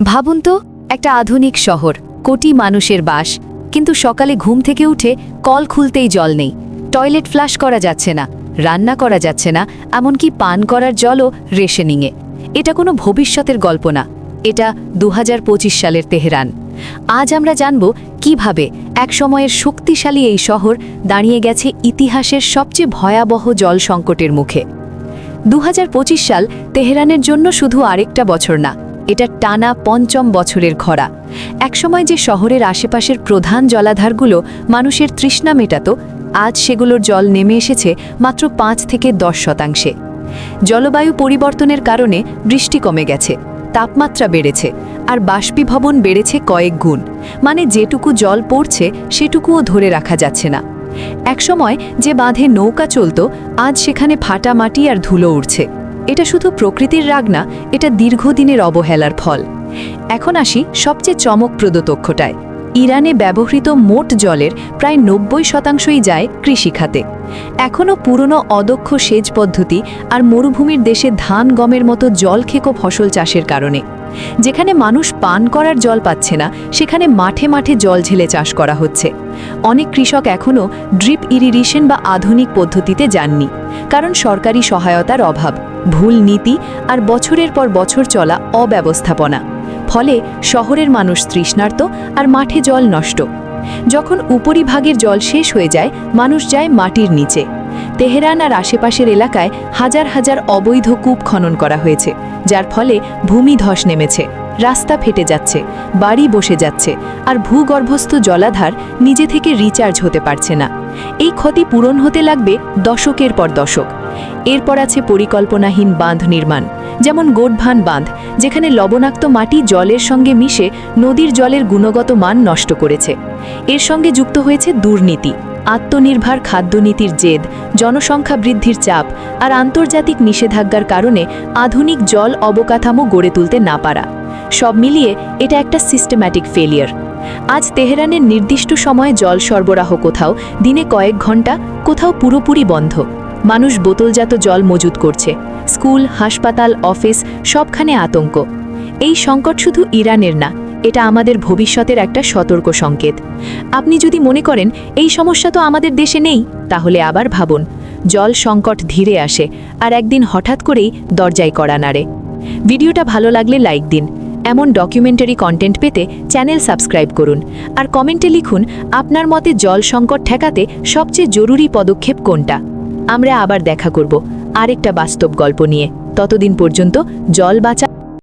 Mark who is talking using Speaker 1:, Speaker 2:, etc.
Speaker 1: ভাবুন তো, একটা আধুনিক শহর, কোটি মানুষের বাস, কিন্তু সকালে ঘুম থেকে উঠে কল খুলতেই জল নেই। টয়লেট ফ্লাশ করা যাচ্ছে না, রান্না করা যাচ্ছে না, এমনকি পান করার জলও রেশনিংয়ে। এটা কোনো ভবিষ্যতের গল্প না, এটা দু হাজার পঁচিশ সালের তেহরান। আজ আমরা জানব কীভাবে এক সময়ের শক্তিশালী এই শহর দাঁড়িয়ে গেছে ইতিহাসের সবচেয়ে ভয়াবহ জল সংকটের মুখে। দু হাজার পঁচিশ সাল তেহরানের জন্য শুধু আরেকটা বছর না এটা টানা পঞ্চম বছরের খরা। একসময় যে শহরের আশেপাশের প্রধান জলাধারগুলো মানুষের তৃষ্ণা মেটাত, আজ সেগুলোর জল নেমে এসেছে মাত্র পাঁচ থেকে দশ শতাংশে। জলবায়ু পরিবর্তনের কারণে বৃষ্টি কমে গেছে, তাপমাত্রা বেড়েছে, আর বাষ্পীভবন বেড়েছে কয়েক গুণ। মানে যেটুকু জল পড়ছে, সেটুকুও ধরে রাখা যাচ্ছে না। একসময় যে বাঁধে নৌকা চলত, আজ সেখানে ফাটা মাটি আর ধুলো উড়ছে। এটা শুধু প্রকৃতির রাগ না, এটা দীর্ঘদিনের অবহেলার ফল। এখন আসি সবচেয়ে চমকপ্রদ তথ্যটায়। ইরানে ব্যবহৃত মোট জলের প্রায় নব্বই শতাংশই যায় কৃষিখাতে এখনও পুরনো অদক্ষ সেচ পদ্ধতি আর মরুভূমির দেশে ধান গমের মতো জলখেকো ফসল চাষের কারণে। যেখানে মানুষ পান করার জল পাচ্ছে না, সেখানে মাঠে মাঠে জল ঝেলে চাষ করা হচ্ছে। অনেক কৃষক এখনও ড্রিপ ইরিগেশন বা আধুনিক পদ্ধতিতে যাননি, কারণ সরকারি সহায়তার অভাব। ভুল নীতি আর বছরের পর বছর চলা অব্যবস্থাপনা। ফলে শহরের মানুষ তৃষ্ণার্ত আর মাঠে জল নষ্ট। যখন উপরিভাগের জল শেষ হয়ে যায়, মানুষ যায় মাটির নিচে। তেহরান আর আশেপাশের এলাকায় হাজার হাজার অবৈধ কূপ খনন করা হয়েছে, যার ফলে ভূমি ধস নেমেছে, রাস্তা ফেটে যাচ্ছে, বাড়ি বসে যাচ্ছে, আর ভূগর্ভস্থ জলাধার নিজে থেকে রিচার্জ হতে পারছে না। এই ক্ষতি পূরণ হতে লাগবে দশকের পর দশক। এরপর আছে পরিকল্পনাহীন বাঁধ নির্মাণ, যেমন গোটভান বাঁধ, যেখানে লবণাক্ত মাটি জলের সঙ্গে মিশে নদীর জলের গুণগত মান নষ্ট করেছে। এর সঙ্গে যুক্ত হয়েছে দুর্নীতি, আত্মনির্ভর খাদ্যনীতির জেদ, জনসংখ্যা বৃদ্ধির চাপ আর আন্তর্জাতিক নিষেধাজ্ঞার কারণে আধুনিক জল অবকাঠামো গড়ে তুলতে না পারা। সব মিলিয়ে এটা একটা সিস্টেম্যাটিক ফেলিয়ার আজ তেহরানের নির্দিষ্ট সময়ে জল সরবরাহ কোথাও, দিনে কয়েক ঘণ্টা কোথাও পুরোপুরি বন্ধ। মানুষ বোতলজাত জল মজুত করছে। স্কুল, হাসপাতাল, অফিস সবখানে আতঙ্ক। এই সংকট শুধু ইরানের না, এটা আমাদের ভবিষ্যতের একটা সতর্ক সংকেত। আপনি যদি মনে করেন, এই সমস্যা তো আমাদের দেশে নেই, তাহলে আবার ভাবুন, জল সংকট ধীরে আসে, আর একদিন হঠাৎ করেই দরজায় করা নাড়ে। ভিডিওটা ভালো লাগলে লাইক দিন এমন ডকুমেন্টারি কন্টেন্ট পেতে চ্যানেল সাবস্ক্রাইব করুন। আর কমেন্টে লিখুন, আপনার মতে জল সংকট ঠেকাতে সবচেয়ে জরুরি পদক্ষেপ কোনটা? আমরা আবার দেখা করব আরেকটা বাস্তব গল্প নিয়ে। ততদিন পর্যন্ত জল বাঁচা